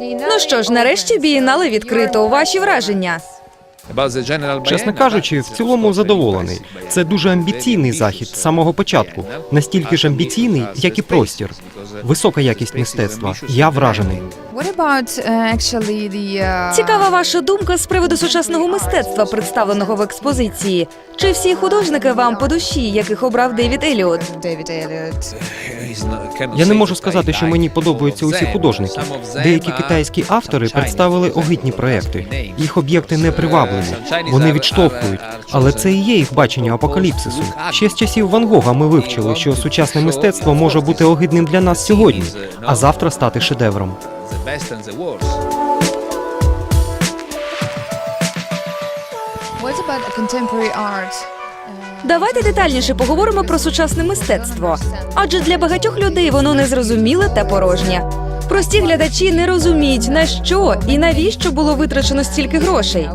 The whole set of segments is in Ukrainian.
Ну що ж, нарешті бієнале відкрито. Ваші враження? Чесно кажучи, в цілому задоволений. Це дуже амбіційний захід з самого початку, настільки ж амбіційний, як і простір. Висока якість мистецтва. Я вражений. uh, Цікава ваша думка з приводу сучасного мистецтва, представленого в експозиції. Чи всі художники вам по душі, яких обрав Девід Еліот? Я не можу сказати, що мені подобаються усі художники. Деякі китайські автори представили огидні проекти. Їх об'єкти не приваблені, вони відштовхують. Але це і є їх бачення апокаліпсису. Ще з часів Ван Гога ми вивчили, що сучасне мистецтво може бути огидним для нас сьогодні, а завтра стати шедевром. Давайте детальніше поговоримо про сучасне мистецтво. Адже для багатьох людей воно незрозуміле та порожнє. Прості глядачі не розуміють, на що і навіщо було витрачено стільки грошей.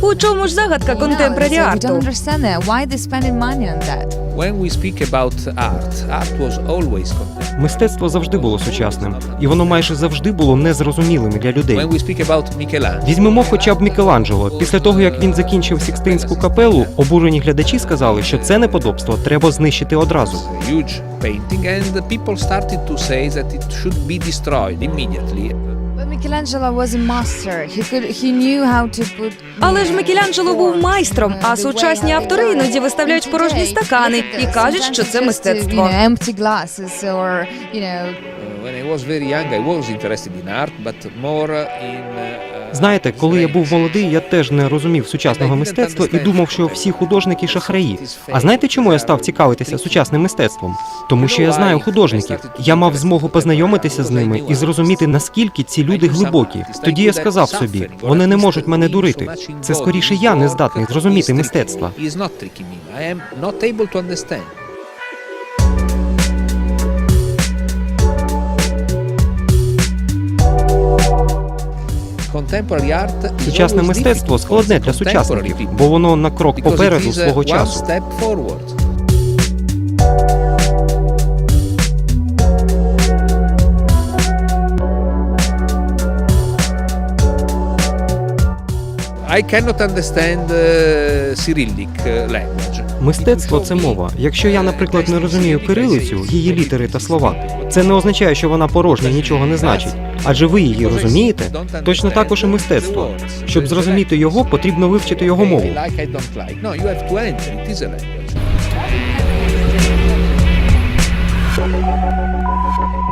У чому ж загадка контемпорарі арту? understand that. Why they spending money on that? When we speak about art, art was always contemporary. Мистецтво завжди було сучасним, і воно майже завжди було незрозумілим для людей. When we speak about Візьмемо хоча б Мікеланджело. Після того як він закінчив Сікстинську капелу, обурені глядачі сказали, що це неподобство треба знищити одразу. huge painting, and the people started to say that it should be destroyed immediately. But Michelangelo was a master. He could he knew how to put Але ж Мікеланджело був майстром, а сучасні автори іноді виставляють порожні стакани і кажуть, що це мистецтво. You know, empty glasses or, you know, Uh, when I was very young, I was interested in art, but more in. uh, Знаєте, коли я був молодий, я теж не розумів сучасного мистецтва і думав, що всі художники шахраї. А знаєте, чому я став цікавитися сучасним мистецтвом? Тому що я знаю художників. Я мав змогу познайомитися з ними і зрозуміти, наскільки ці люди глибокі. Тоді я сказав собі, вони не можуть мене дурити. Це скоріше я не здатний зрозуміти мистецтва. Сучасне мистецтво складне для сучасників, бо воно на крок попереду свого часу. I cannot understand uh, Cyrillic uh, language. Мистецтво це мова. Якщо я, наприклад, не розумію кирилицю, її літери та слова, це не означає, що вона порожня, нічого не значить. Адже ви її розумієте? Точно також і мистецтво. Щоб зрозуміти його, потрібно вивчити його мову. No, you